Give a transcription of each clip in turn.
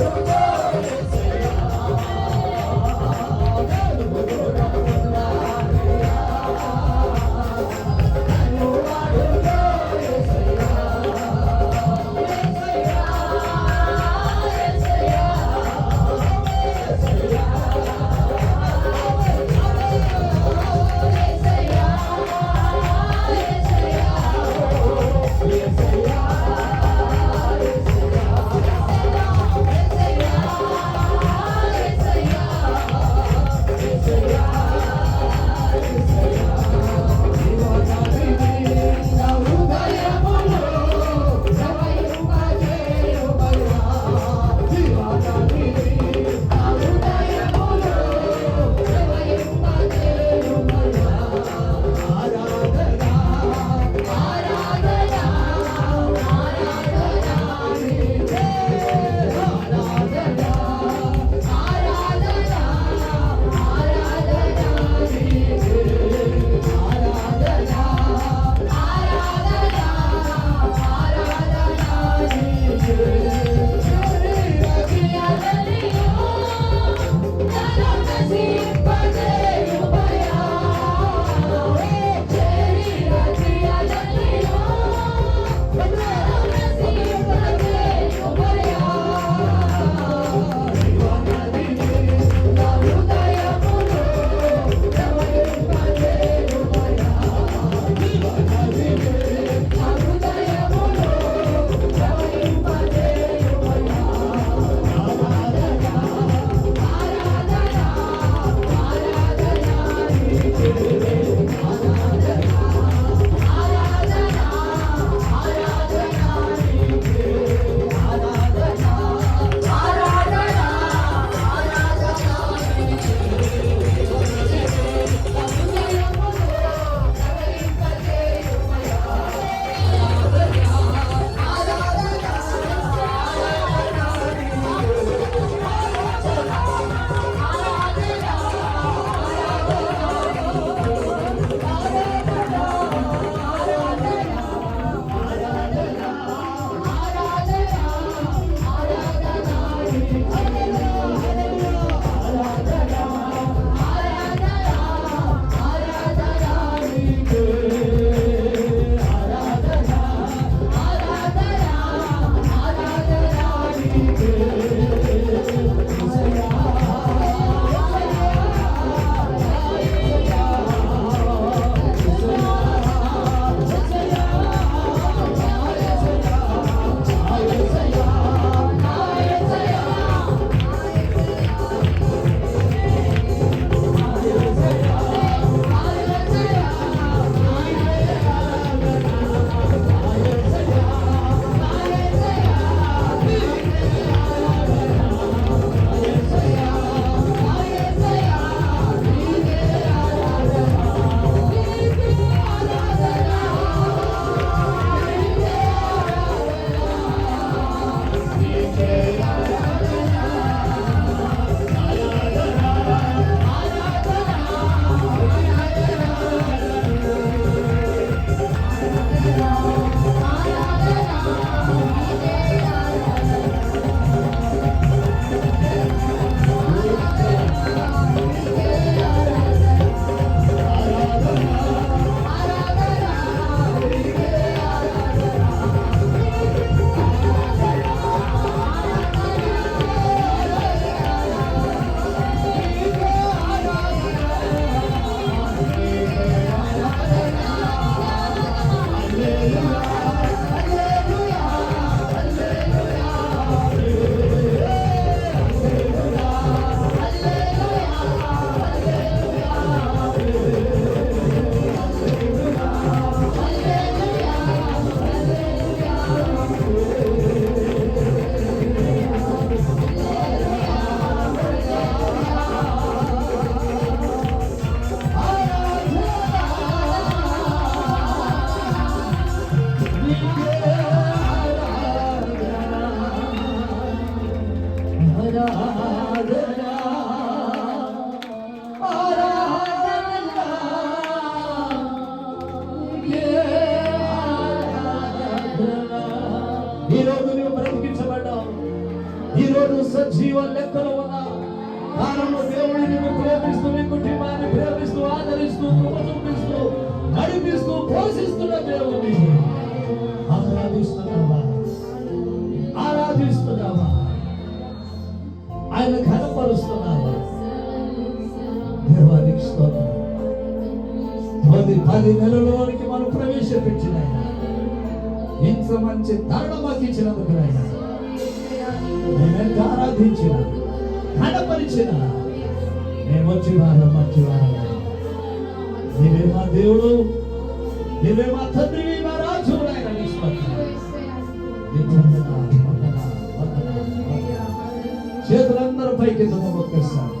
ఈ రోజు పది నెలలోనికి మనం ప్రవేశపెట్టిన ఇంత మంచి తరుణ మాకు ఇచ్చినందుకు ఆయన ఆరాధించిన కనపరిచిన మేము వచ్చి వారం మంచి వారం నీవే మా దేవుడు నీవే మా తండ్రివి మా రాజు చేతులందరూ పైకి తమ ఒక్కసారి.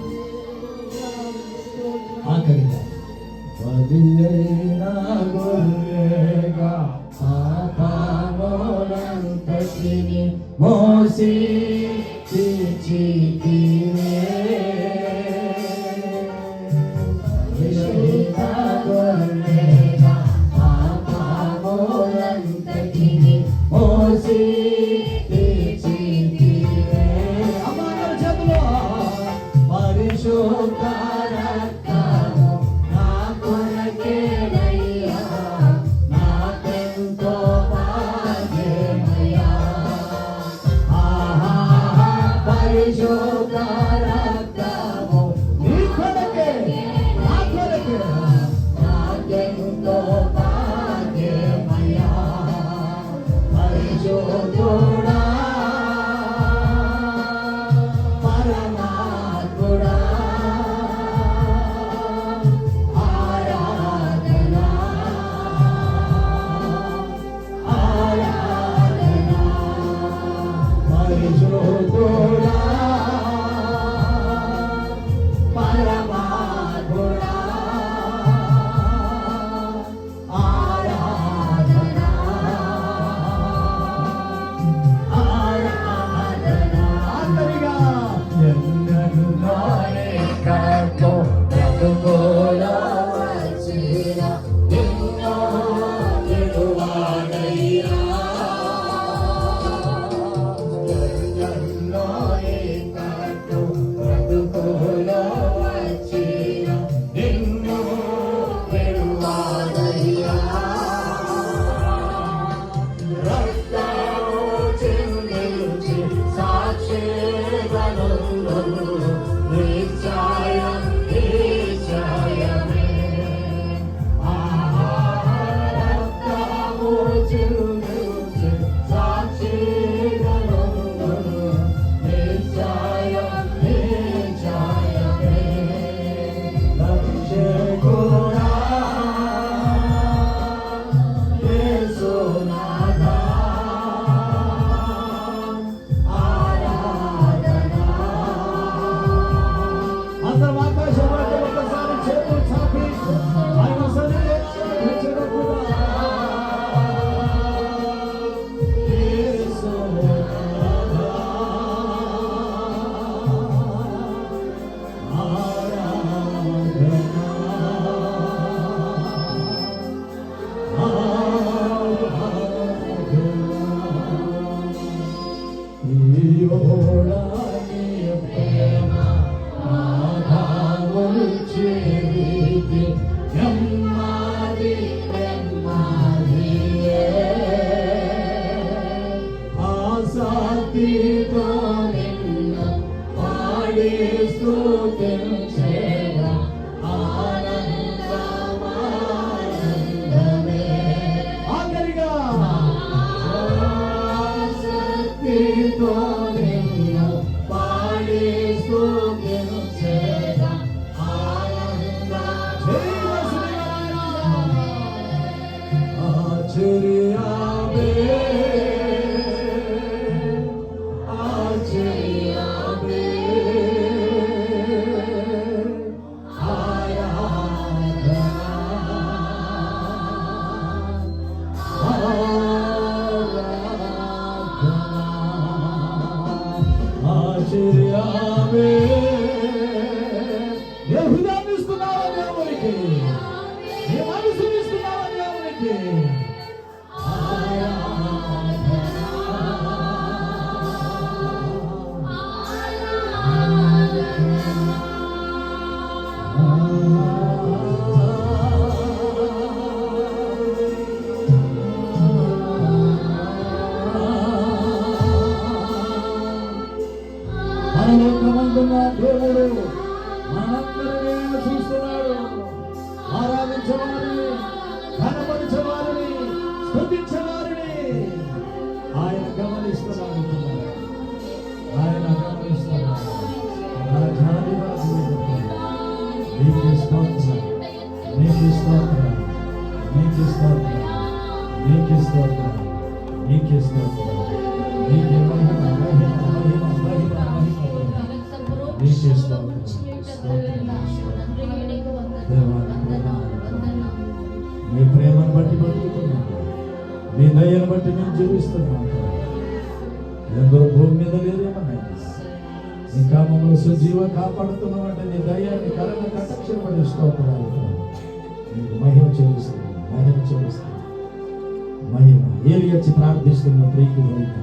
పరలోకమందున్న దేవుడు మనందరినీ చూస్తున్నాడు. ఆరాధించవారిని నీకే స్తోత్రం మీ ప్రేమను బట్టి బతుకుతున్నాం. మీ దయను బట్టి మేము జీవిస్తున్నాం. ఎందరో భూమి మీద లేరేమన్నాయి ఇంకా మమ్మల్ని సజీవ కాపాడుతున్నాం అంటే నీ దయ్యాన్ని కరణ కటాక్షపడి స్తోత్రాలు నీకు మహిమ చెల్లిస్తుంది మహిమ చెల్లిస్తుంది మహిమ. ఏలి వచ్చి ప్రార్థిస్తున్న ప్రీతి వైపు